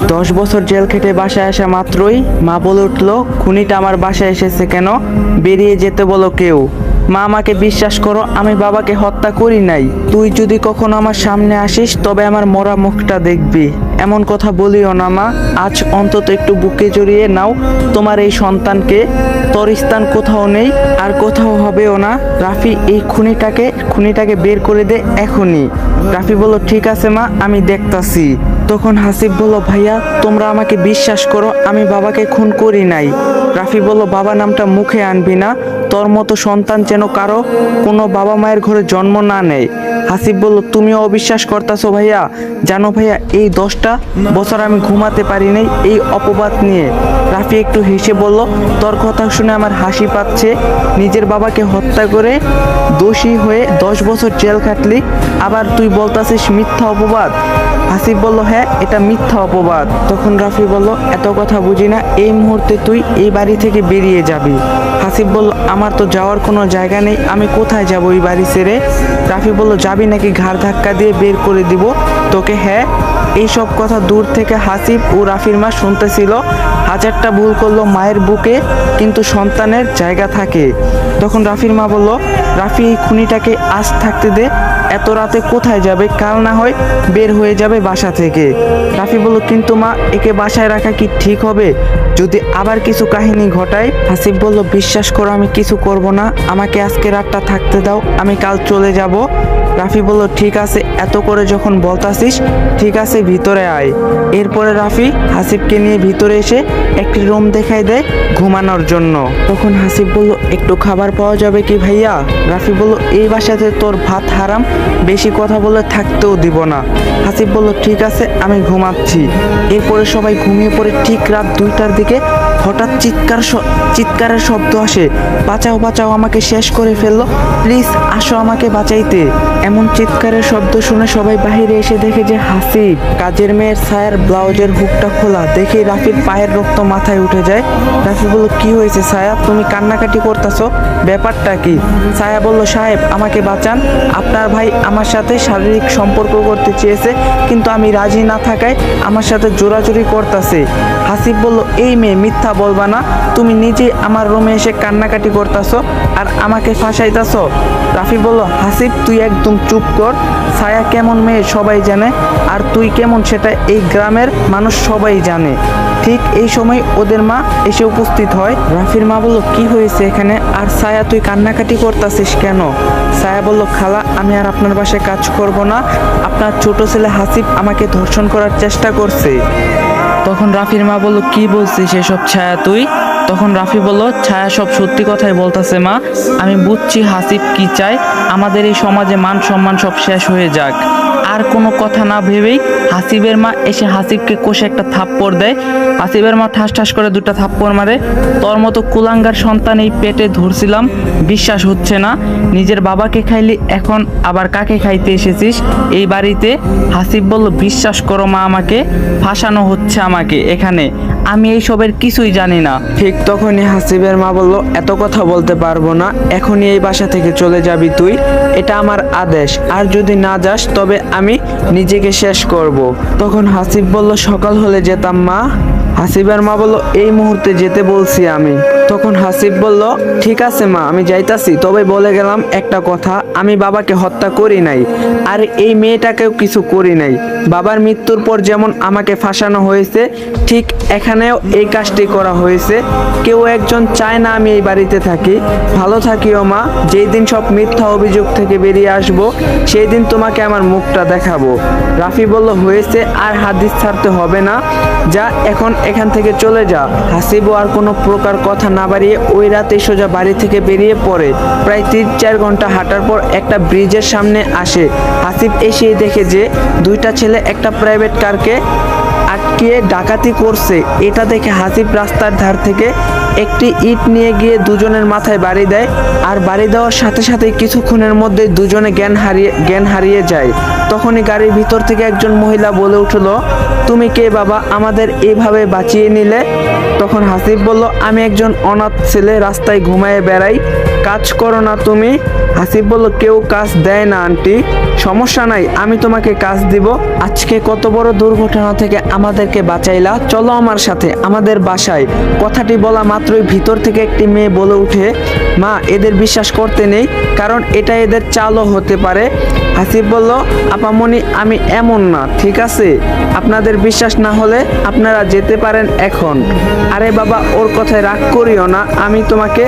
দশ বছর জেল খেটে বাসায় আসা মাত্রই মা বলে উঠল, খুনিটা আমার বাসায় এসেছে কেন? বেরিয়ে যেতে বলো কেউ। মা আমাকে বিশ্বাস করো, আমি বাবাকে হত্যা করি নাই। তুই যদি কখনো আমার সামনে আসিস, তবে আমার মরা মুখটা দেখবি। এমন কথা বলিও না, মা। আজ অন্তত একটু বুকে জড়িয়ে নাও। তোমার এই সন্তানকে তোর স্থান কোথাও নেই, আর কোথাও হবেও না। রাফি, এই খুনিটাকে খুনিটাকে বের করে দে এখনই। রাফি বলল, ঠিক আছে, মা, আমি দেখতাছি। তখন হাসিব বলল, ভাইয়া, তোমরা আমাকে বিশ্বাস করো, আমি বাবাকে খুন করি নাই। রাফি বলল, বাবা নামটা মুখে আনবি না। তোর মতো সন্তান যেন কারও কোনো বাবা মায়ের ঘরে জন্ম না নেয়। হাসিব বলল, তুমিও অবিশ্বাস করতাছো ভাইয়া। জানো ভাইয়া, এই দশটা বছর আমি ঘুমাতে পারি নাই এই অপবাদ নিয়ে। রাফি একটু হেসে বলল, তোর কথা শুনে আমার হাসি পাচ্ছে। নিজের বাবাকে হত্যা করে দোষী হয়ে দশ বছর জেল খাটলি। আবার তুই বলতাছিস মিথ্যা অপবাদ। হাসিব বলল হ্যাঁ এটা মিথ্যা অপবাদ। তখন রাফি বলল, এত কথা বুঝি না, এই মুহূর্তে তুই এই বাড়ি থেকে বেরিয়ে যাবি। হাসিব বলল, আমার তো যাওয়ার কোনো জায়গা নেই, আমি কোথায় যাব এই বাড়ি ছেড়ে? রাফি বলল, যাবি নাকি ঘাড় ধাক্কা দিয়ে বের করে দিব তোকে? হ্যাঁ। এইসব কথা দূর থেকে হাসিব ও রাফির মা শুনতেছিল। হাজারটা ভুল করল মায়ের বুকে, কিন্তু সন্তানের জায়গা থাকে। তখন রাফির মা বলল, রাফি, এই খুনিটাকে আজ থাকতে দে এত রাতে কোথায় যাবে, কাল না হয় বের হয়ে যাবে বাসা থেকে। রাফি বলল, কিন্তু মা, একে বাসায় রাখা কি ঠিক হবে? যদি আবার কিছু কাহিনী ঘটায়? হাসিফ বলল, বিশ্বাস করো, আমি কিছু করব না। আমাকে আজকে রাতটা থাকতে দাও, আমি কাল চলে যাব। রাফি বলল, ঠিক আছে, এত করে যখন বলতাছিস, ঠিক আছে, ভিতরে আয়। এরপরে রাফি হাসিবকে নিয়ে ভিতরে এসে একটি রুম দেখাই দেয় ঘুমানোর জন্য। তখন হাসিব বলল, একটু খাবার পাওয়া যাবে কি ভাইয়া? রাফি বলল, এই বাসাতে তোর ভাত হারাম, বেশি কথা বলে থাকতেও দিব না। হাসিব বলল, ঠিক আছে, আমি ঘুমাচ্ছি। এরপরে সবাই ঘুমিয়ে পড়ে ঠিক রাত দুইটার দিকে হঠাৎ চিৎকার চিৎকারের শব্দ আসে। বাঁচাও বাঁচাও, আমাকে শেষ করে ফেলল। প্লিজ, আসো আমাকে বাঁচাইতে। এমন চিৎকারের শব্দ শুনে সবাই বাইরে এসে দেখে যে হাসিব কাজের মেয়ের ছায়ার ব্লাউজের হুকটা খোলা। দেখে রাফির পায়ের রক্ত মাথায় উঠে যায়। রাফি বলল, কি হয়েছে ছায়া? তুমি কান্নাকাটি করতেছো। ব্যাপারটা কি? ছায়া বলল, সাহেব, আমাকে বাঁচান। আপনার ভাই আমার সাথে শারীরিক সম্পর্ক করতে চেয়েছে, কিন্তু আমি রাজি না থাকায় আমার সাথে জোরাজুরি করতেছে। হাসিব বলল, এই মেয়ে মিথ্যা বলবা না, তুমি নিজে আমার রুমে এসে কান্নাকাটি করতেছো আর আমাকে ফাঁসাইতেছো। রাফি বলল, হাসিব, তুই একদম চুপ কর। ছায়া কেমন মেয়ে সবাই জানে, আর তুই কেমন সেটা এই গ্রামের মানুষ সবাই জানে। ঠিক এই সময় ওদের মা এসে উপস্থিত হয়। রাফির মা বলল, কি হয়েছে এখানে? আর ছায়া, তুই কান্নাকাটি করতাছিস কেন? ছায়া বলল, খালা, আমি আর আপনার বাসায় কাজ করব না। আপনার ছোট ছেলে হাসিব আমাকে ধর্ষণ করার চেষ্টা করছে। তখন রাফির মা বলল, কি বলছিস এসব ছায়া তুই? তখন রাফি বলল, ছায়া সব সত্যি কথাই বলতেছে মা। আমি বুঝছি হাসিব কি চায়। আমাদের এই সমাজে মান সম্মান সব শেষ হয়ে যাক। আর কোনো কথা না ভেবেই হাসিবের মা এসে হাসিবকে কষে একটা থাপ্পড় দেয়। হাসিবের মা ঠাস ঠাস করে দুটা থাপ্পড় মারে। তোর মতো কুলাঙ্গার সন্তান এই পেটে ধরছিলাম, বিশ্বাস হচ্ছে না। নিজের বাবাকে খাইলি, এখন আবার কাকে খাইতে এসেছিস? এই বাড়িতে হাসিব বলল, বিশ্বাস করো মা আমাকে, ফাঁসানো হচ্ছে আমাকে এখানে। আমি এই সবের কিছুই জানি না। ঠিক তখনই হাসিবের মা বলল, এত কথা বলতে পারব না, এখনই এই বাসা থেকে চলে যাবি তুই। এটা আমার আদেশ। আর যদি না যাস, তবে আমি নিজেকে শেষ করব। তখন হাসিব বলল, সকাল হলে যেতাম মা। হাসিবের মা বলল, এই মুহূর্তে যেতে বলছি আমি। তখন হাসিব বলল, ঠিক আছে মা, আমি যাইতাছি। তবে বলে গেলাম একটা কথা, আমি বাবাকে হত্যা করি নাই, আর এই মেয়েটাকেও কিছু করি নাই। বাবার মৃত্যুর পর যেমন আমাকে ফাঁসানো হয়েছে, ঠিক এখানেও এই কাজটি করা হয়েছে। কেউ একজন চায় না আমি এই বাড়িতে থাকি। ভালো থাকিও মা, যেই দিন সব মিথ্যা অভিযোগ থেকে বেরিয়ে আসব, সেই দিন তোমাকে আমার মুখটা দেখাবো। রাফি বলল, হয়েছে, আর হাদিস ছাড়তে হবে না। যা, এখন এখান থেকে চলে যা। হাসিবও আর কোনো প্রকার কথা না বাড়িয়ে ওই রাতে সোজা বাড়ি থেকে বেরিয়ে পড়ে। প্রায় তিন চার ঘণ্টা হাঁটার পর একটা ব্রিজের সামনে আসে। হাসিব এসেই দেখে যে দুইটা ছেলে একটা প্রাইভেট কারকে আটকিয়ে ডাকাতি করছে, এটা দেখে হাসিব রাস্তার ধার থেকে একটি ইট নিয়ে গিয়ে দুজনের মাথায় বাড়ি দেয় আর বাড়ি দেওয়ার সাথে সাথে কিছুক্ষণের মধ্যে দুজনে জ্ঞান হারিয়ে জ্ঞান হারিয়ে যায়। তখনই গাড়ির ভিতর থেকে একজন মহিলা বলে উঠল, তুমি কে বাবা? আমাদের এইভাবে বাঁচিয়ে নিলে? তখন হাসিব বলল, আমি একজন অনাথ ছেলে, রাস্তায় ঘুমায়ে বেড়াই। কাজ করো না তুমি। হাসিব বলল, কেউ কাজ দেয় না, আন্টি। সমস্যা নাই, আমি তোমাকে কাজ দিব। আজকে কত বড় দুর্ঘটনা থেকে আমাদেরকে বাঁচাইলা, চলো আমার সাথে, আমাদের বাসায়। কথাটি বলা মাত্রই ভিতর থেকে একটি মেয়ে বলে উঠে, মা, এদের বিশ্বাস করতে নেই, কারণ এটা এদের চালও হতে পারে। হাসিব বলল, আপামনি আমি এমন না, ঠিক আছে? আপনাদের বিশ্বাস না হলে আপনারা যেতে পারেন এখন। আরে বাবা, ওর কথায় রাগ করিও না, আমি তোমাকে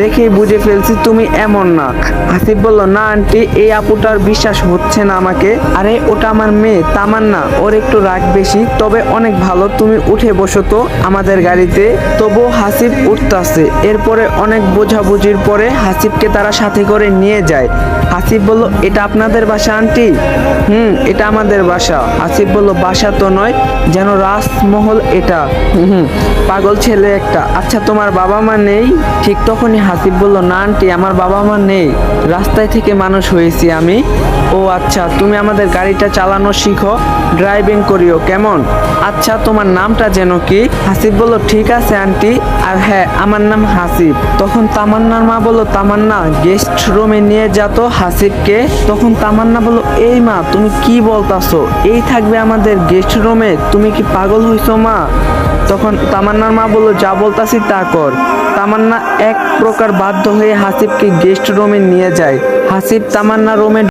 দেখেই বুঝে ফেলছি তুমি এমন না। হাসিব বলল, না, আন্টি, এই আপুটার বিশ্বাস হচ্ছে না আমাকে। আরে, ওটা আমার মেয়ে, তামান্না, ওর একটু রাগ বেশি, তবে অনেক ভালো তুমি উঠে বসো তো আমাদের গাড়িতে। তবু হাসিব উঠতাছে। এরপরে অনেক বোঝাবুঝির পরে হাসিবকে তারা সাথে করে নিয়ে যায়। হাসিব বলল এটা আপনাদের বাসা আন্টি? হুম এটা আমাদের বাসা। হাসিব বলল বাসা তো নয় যেন রাজমহল এটা। হুম, পাগল ছেলে একটা। আচ্ছা তোমার বাবা মা নেই? ঠিক তখনই হাসিব বলল না আন্টি আমার বাবা মা নেই। রাস্তায় থেকে মানুষ হয়েছি আমি। ও আচ্ছা তুমি আমাদের গাড়িটা চালানো শিখো ড্রাইভিং করিও কেমন? আচ্ছা তোমার নামটা যেন কি? হাসিব বলল, ঠিক আছে, আন্টি। আর হ্যাঁ আমার নাম হাসিব। তখন তামান্নার মা বলল, তামান্না গেস্ট রুমে নিয়ে যা তো হাসিবকে। তখন তামান্না বলল, এই মা, তুমি কি বলতাছো? এই থাকবে আমাদের গেস্ট রুমে তুমি কি পাগল হইছো মা? তখন তামান্নার মা বলল, যা বলতাছি তা কর। তামান্না এক প্রকার বাধ্য হয়ে হাসিবকে গেস্ট রুমে নিয়ে যায়। হাসিব তামান্না রুমে